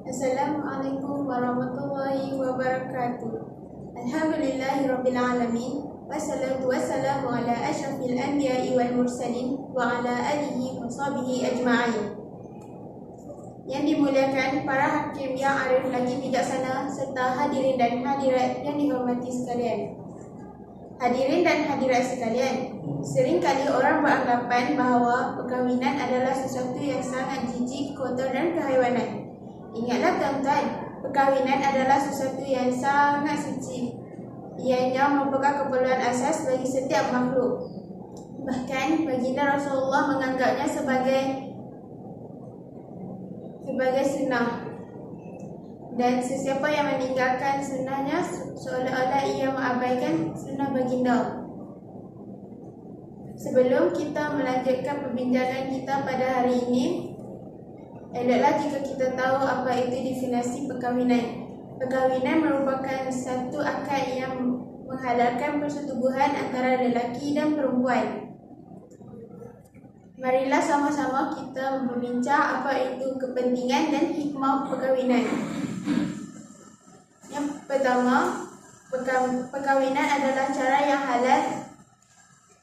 Assalamualaikum warahmatullahi wabarakatuh. Alhamdulillahirabbil Wassalatu wassalamu ala asyrafil anbiya'i wal mursalin wa ala alihi wa sahbihi ajma'in. Yang dimuliakan para hakim yang arif lagi bijaksana serta hadirin dan hadirat yang dihormati sekalian. Hadirin dan hadirat sekalian, seringkali orang beranggapan bahawa perkahwinan adalah sesuatu yang sangat jijik, kotor dan kehaiwanan. Ingatlah tuan-tuan, perkahwinan adalah sesuatu yang sangat suci ianya merupakan keperluan asas bagi setiap makhluk. Bahkan baginda Rasulullah menganggapnya sebagai sebagai sunnah. Dan sesiapa yang meninggalkan sunnahnya seolah-olah ia mengabaikan sunnah baginda. Sebelum kita melanjutkan perbincangan kita pada hari ini, eloklah jika kita tahu apa itu definisi perkahwinan. Perkahwinan merupakan satu akad yang menghalalkan persetubuhan antara lelaki dan perempuan. Marilah sama-sama kita berbincang apa itu kepentingan dan hikmah perkahwinan. Yang pertama, perkahwinan adalah cara yang halal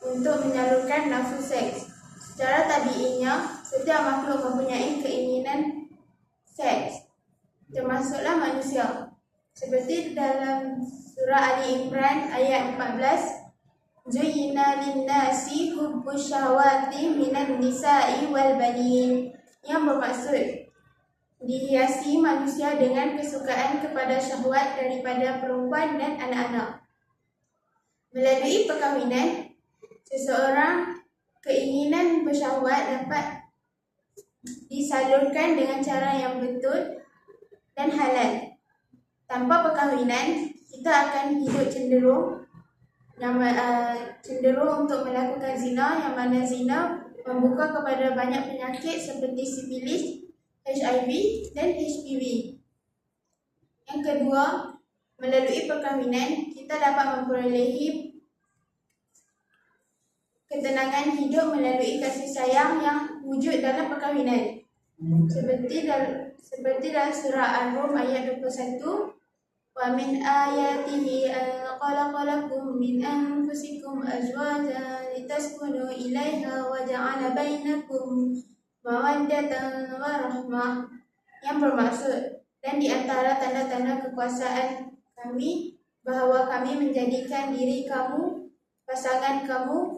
untuk menyalurkan nafsu seks. Secara tabiinya, setiap makhluk mempunyai keinginan seks, termasuklah manusia. Seperti dalam surah Ali Imran ayat 14 Zuyina linnasi hubbu syahwati minan nisa'i wal banin yang bermaksud dihiasi manusia dengan kesukaan kepada syahwat daripada perempuan dan anak-anak. Melalui perkahwinan, seseorang keinginan bersyahwat dapat disalurkan dengan cara yang betul dan halal. Tanpa perkahwinan, kita akan hidup cenderung yang uh, cenderung untuk melakukan zina yang mana zina membuka kepada banyak penyakit seperti sifilis, HIV dan HPV. Yang kedua, melalui perkahwinan kita dapat memperolehi ketenangan hidup melalui kasih sayang yang wujud dalam perkahwinan. Seperti dalam seperti dalam surah Al-Rum ayat 21 Wa min ayatihi al-qalaqalakum min anfusikum azwajan litaskunu ilaiha wa ja'ala bainakum mawaddatan wa rahmah Yang bermaksud dan di antara tanda-tanda kekuasaan kami bahawa kami menjadikan diri kamu pasangan kamu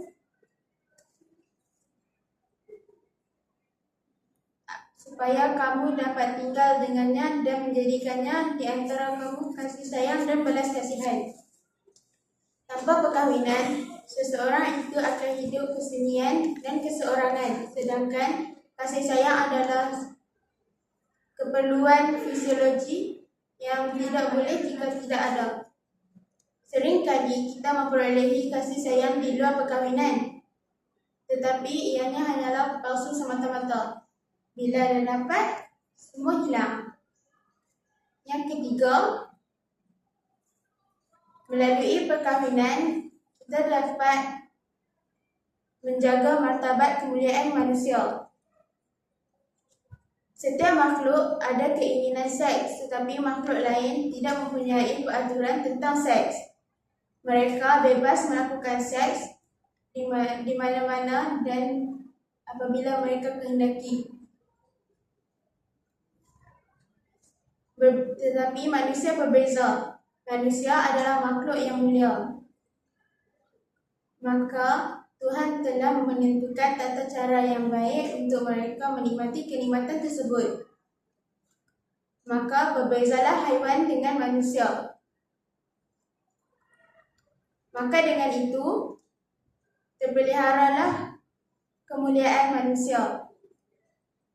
supaya kamu dapat tinggal dengannya dan menjadikannya di antara kamu kasih sayang dan belas kasihan. Tanpa perkahwinan, seseorang itu akan hidup kesunyian dan keseorangan, sedangkan kasih sayang adalah keperluan fisiologi yang tidak boleh jika tidak ada. Seringkali kita memperolehi kasih sayang di luar perkahwinan, tetapi ianya hanyalah palsu semata-mata. Bila dah dapat, semua hilang. Yang ketiga, melalui perkahwinan, kita dapat menjaga martabat kemuliaan manusia. Setiap makhluk ada keinginan seks tetapi makhluk lain tidak mempunyai peraturan tentang seks. Mereka bebas melakukan seks di mana-mana dan apabila mereka kehendaki. Ber, tetapi manusia berbeza. Manusia adalah makhluk yang mulia. Maka Tuhan telah menentukan tata cara yang baik untuk mereka menikmati kenikmatan tersebut. Maka berbezalah haiwan dengan manusia. Maka dengan itu, terpeliharalah kemuliaan manusia.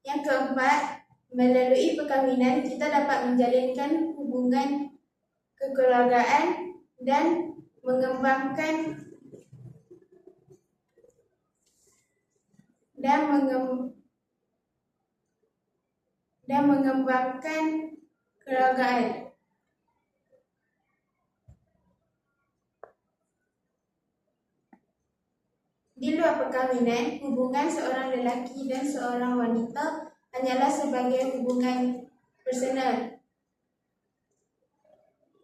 Yang keempat, Melalui perkahwinan, kita dapat menjalinkan hubungan kekeluargaan dan mengembangkan dan mengem dan mengembangkan kekeluargaan. Di luar perkahwinan, hubungan seorang lelaki dan seorang wanita hanyalah sebagai hubungan personal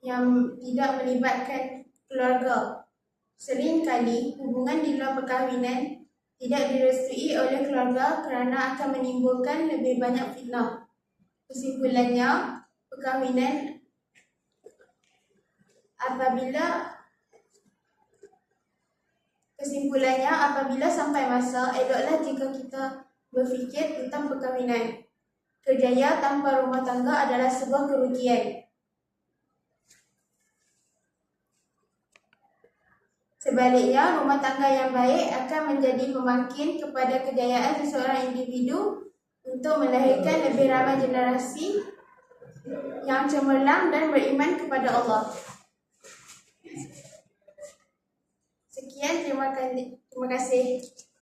yang tidak melibatkan keluarga. Seringkali hubungan di luar perkahwinan tidak direstui oleh keluarga kerana akan menimbulkan lebih banyak fitnah. Kesimpulannya, perkahwinan apabila kesimpulannya apabila sampai masa eloklah jika kita berfikir tentang perkahwinan. Kerjaya tanpa rumah tangga adalah sebuah kerugian. Sebaliknya, rumah tangga yang baik akan menjadi pemakin kepada kejayaan seseorang individu untuk melahirkan lebih ramai generasi yang cemerlang dan beriman kepada Allah. Sekian, terima kasih. Terima kasih.